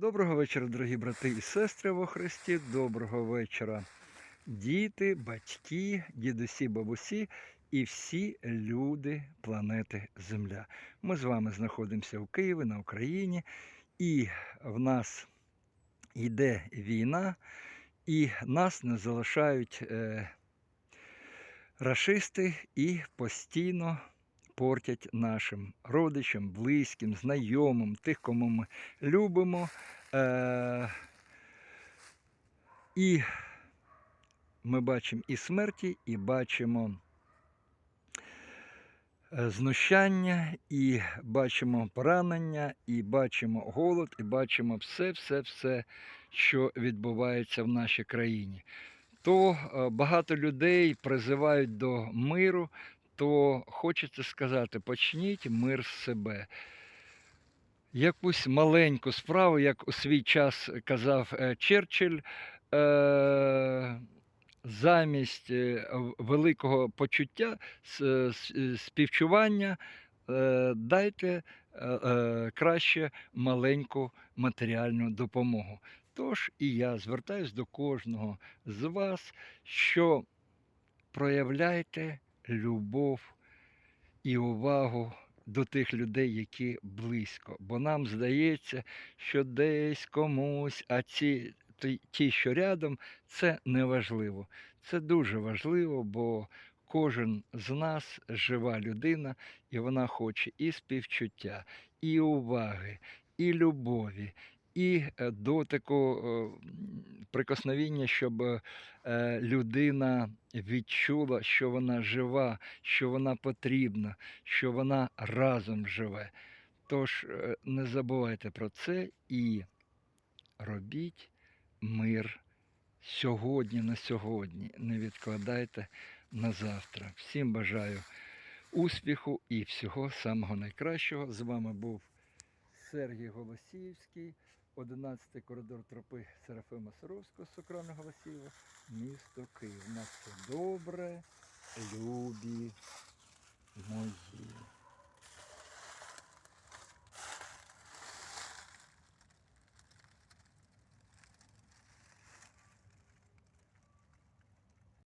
Доброго вечора, дорогі брати і сестри во Христі. Доброго вечора, діти, батьки, дідусі, бабусі і всі люди планети Земля. Ми з вами знаходимося в Києві на Україні, і в нас йде війна, і нас не залишають е, рашисти і постійно портять нашим родичам, близьким, знайомим, тих, кому ми любимо. Е- і ми бачимо і смерті, і бачимо е, знущання, і бачимо поранення, і бачимо голод, і бачимо все, все, все, що відбувається в нашій країні. То е, багато людей призивають до миру, то хочеться сказати, почніть мир з себе. Якусь маленьку справу, як у свій час казав е, Черчилль, е, замість е, великого почуття, співчування, дайте краще маленьку матеріальну допомогу. Тож і я звертаюсь до кожного з вас, що проявляйте любов і увагу до тих людей, які близько. Бо нам здається, що десь комусь, а ці ті, що рядом, це не важливо. Це дуже важливо, бо кожен з нас жива людина, і вона хоче і співчуття, і уваги, і любові. І е, дотику е, прикосновіння, щоб е, людина відчула, що вона жива, що вона потрібна, що вона разом живе. Тож е, не забувайте про це і робіть мир сьогодні на сьогодні. Не відкладайте на завтра. Всім бажаю успіху і всього самого найкращого. З вами був Сергій Голосіївський, 11 коридор тропи Серафима Саровського, з Сокрана Васильєва, місто Київ. На все добре, любі мої.